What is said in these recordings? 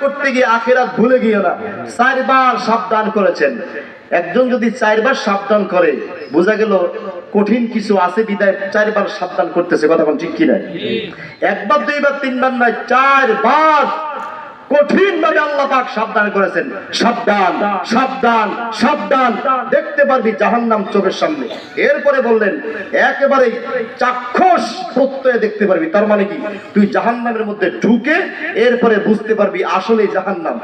করতে গিয়ে আখেরাত ভুলে গিয়ে না। চারবার সাবধান করেছেন। একজন যদি চারবার সাবধান করে বোঝা গেল কঠিন কিছু আছে বিদায় চারবার সাবধান করতেছে। কথা ঠিক কিনা? একবার দুইবার তিনবার নয় চারবার কঠিন ভাবে আল্লাহ পাক সাবধান করেছেন। সাবধান সাবধান সাবধান। দেখতে পারবি জাহান্নাম চোখের সামনে। এরপরে বললেন একেবারে চাক্ষুষ প্রত্যয়ে দেখতে পারবি। তার মানে কি? তুই জাহান্নামের মধ্যে ঢুকে এরপরে বুঝতে পারবি আসলে জাহান্নাম।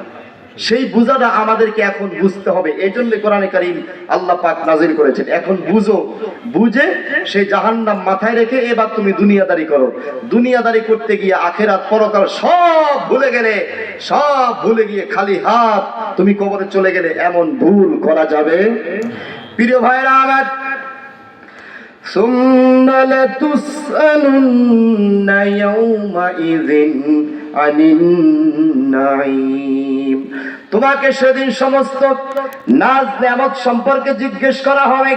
সেই বুঝাটা আমাদেরকে এখন বুঝতে হবে এই জন্য কোরআনে কারিম আল্লাহ পাক নাজিল করেছেন এখন বুঝো বুঝে সেই জাহান্নাম মাথায় রেখে এবার তুমি দুনিয়াদারি করো দুনিয়াদারি করতে গিয়ে আখেরাত পরকাল সব ভুলে গেলে সব ভুলে গিয়ে খালি হাত তুমি কবরে চলে গেলে এমন ভুল করা যাবে প্রিয় ভাইরা আমার ثم لتسألن يومئذ আলিম তোমাকে সেদিন সমস্ত নাজ নামত সম্পর্কে জিজ্ঞেস করা হবে।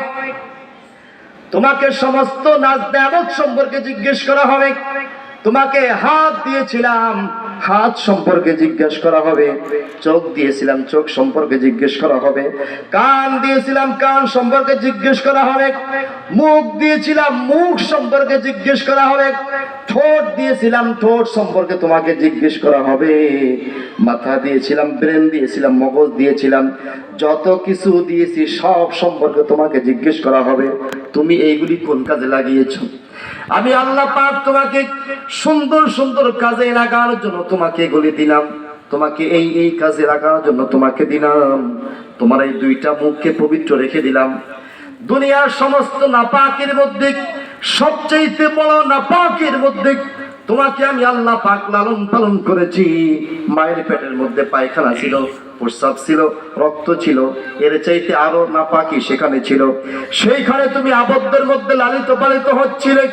তোমাকে সমস্ত নাজ নামত সম্পর্কে জিজ্ঞেস করা হবে। তোমাকে হাত দিয়েছিলাম। হাত সম্পর্কে জিজ্ঞেস করা হবে। চোখ দিয়েছিলাম, চোখ সম্পর্কে জিজ্ঞেস করা হবে। কান দিয়েছিলাম, কান সম্পর্কে জিজ্ঞেস করা হবে। মুখ দিয়েছিলাম, মুখ সম্পর্কে জিজ্ঞেস করা হবে। ঠোঁট দিয়েছিলাম, ঠোঁট সম্পর্কে তোমাকে জিজ্ঞেস করা হবে। মাথা দিয়েছিলাম, ব্রেন দিয়েছিলাম, মগজ দিয়েছিলাম। যত কিছু দিয়েছি, সব সম্পর্কে তোমাকে জিজ্ঞেস করা হবে। তুমি এইগুলি কোন কাজে লাগিয়েছো? আমি আল্লাহ পাক তোমাকে সুন্দর সুন্দর কাজে লাগানোর জন্য তোমাকে এগুলি দিলাম। তোমাকে এই এই কাজে লাগানোর জন্য তোমাকে দিলাম। তোমার এই দুইটা মুখকে পবিত্র রেখে দিলাম। দুনিয়ার সমস্ত নাপাকের মধ্যে সবচেয়ে বড় নাপাকের মধ্যে তোমাকে আমি আল্লাহ পাক লালন পালন করেছি। মায়ের পেটের মধ্যে পায়খানা ছিল। প্রস্রাব ছিল, রক্ত ছিল, এর চাইতে আরও নাপাকি সেখানে ছিল। সেইখানে তুমি আবদ্ধের মধ্যে লালিত পালিত হচ্ছিলে।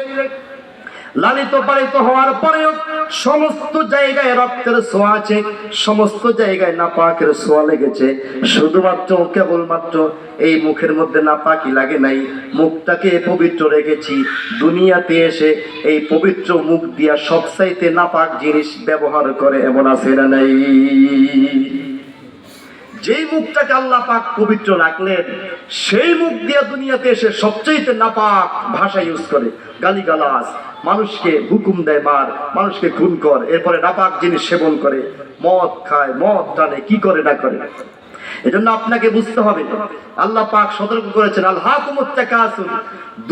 লালিত পালিত হওয়ার পরেও সমস্ত জায়গায় রক্তের ছোঁয়া আছে, সমস্ত জায়গায় নাপাকের ছোঁয়া লেগেছে। শুধুমাত্র কেবলমাত্র এই মুখের মধ্যে নাপাকি লাগে নাই। মুখটাকে পবিত্র রেখেছি। দুনিয়াতে এসে এই পবিত্র মুখ দিয়া সবসাইতে নাপাক জিনিস ব্যবহার করে এমন আছে না নাই? যেই মুখটাকে আল্লাহ পাক পবিত্র রাখলেন, সেই মুখ দিয়ে দুনিয়াতে এসে সবচেয়ে নাপাক ভাষা ইউজ করে। গালিগালাজ, মানুষকে হুকুম দেয় মার, মানুষকে খুন কর, এরপরে নাপাক জিনিস সেবন করে, মদ খায়, মদ টানে, কি করে না করে। এজন্য আপনাকে বুঝতে হবে, আল্লাহ পাক সতর্ক করেছেন আল্লাহ কুমুত্তাকাসুন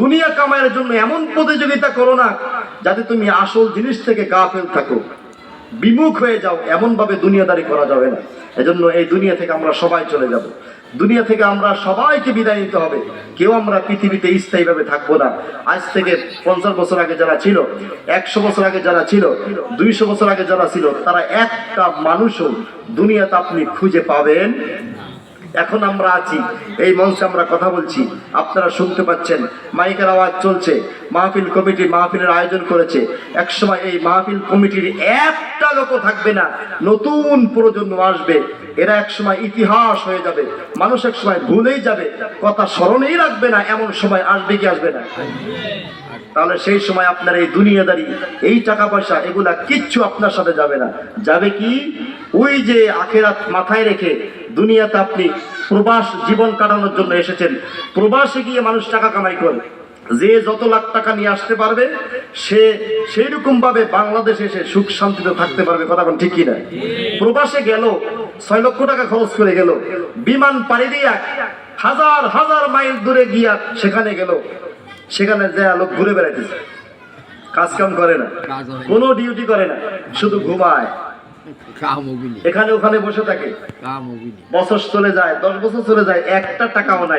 দুনিয়া কামাইয়ের জন্য এমন প্রতিযোগিতা করো না, যাতে তুমি আসল জিনিস থেকে গাফেল থাকো। বিমুখ হয়ে যাও, এমনভাবে দুনিয়াদারি করা যাবে না। এজন্য এই দুনিয়া থেকে আমরা সবাই চলে যাব। দুনিয়া থেকে আমরা সবাইকে বিদায় নিতে হবে। কেউ আমরা পৃথিবীতে স্থায়ীভাবে থাকব না। আজ থেকে পঞ্চাশ বছর আগে যারা ছিল, একশো বছর আগে যারা ছিল, দুইশো বছর আগে যারা ছিল, তারা একটা মানুষও দুনিয়াতে আপনি খুঁজে পাবেন এখন আমরা আছি, এই মঞ্চে আমরা কথা বলছি। আপনারা শুনতে পাচ্ছেন, মাইকের আওয়াজ চলছে, মাহফিল কমিটি মাহফিলের আয়োজন করেছে। একসময় এই মাহফিল কমিটির একটা লোকও থাকবে না, নতুন প্রজন্ম আসবে। এরা একসময় ইতিহাস হয়ে যাবে, মানুষ একসময় ভুলেই যাবে, কথা স্মরণেই রাখবে না, এমন সময় আসবে কি আসবে না। তাহলে সেই সময় আপনার এই দুনিয়াদারি, এই টাকা পয়সা এগুলা কিচ্ছু আপনার সাথে যাবে না। যাবে কি? ওই যে আখেরাত মাথায় রেখে দুনিয়াতে আপনি প্রবাস জীবন কাটানোর জন্য এসেছেন। প্রবাসে গিয়ে মানুষ টাকা কামাই করে। যে যত লাখ টাকা নিয়ে আসতে পারবে, সে সেই রকম ভাবে বাংলাদেশে এসে সুখ শান্তিতে থাকতে পারবে। কথা কোন ঠিক কিনা? প্রবাসে গেল, ছয় লক্ষ টাকা খরচ করে গেল। বিমান পাড়ি দিয়া হাজার হাজার মাইল দূরে গিয়া সেখানে গেল। সেখানে যে লোক ঘুরে বেড়াইতেছে। কাজ কাম করে না। কোনো ডিউটি করে না। শুধু ঘুমায়। এখানে ওখানে বসে থাকে। বছর চলে যায় দশ বছর চলে যায় একটা টাকাও নাই।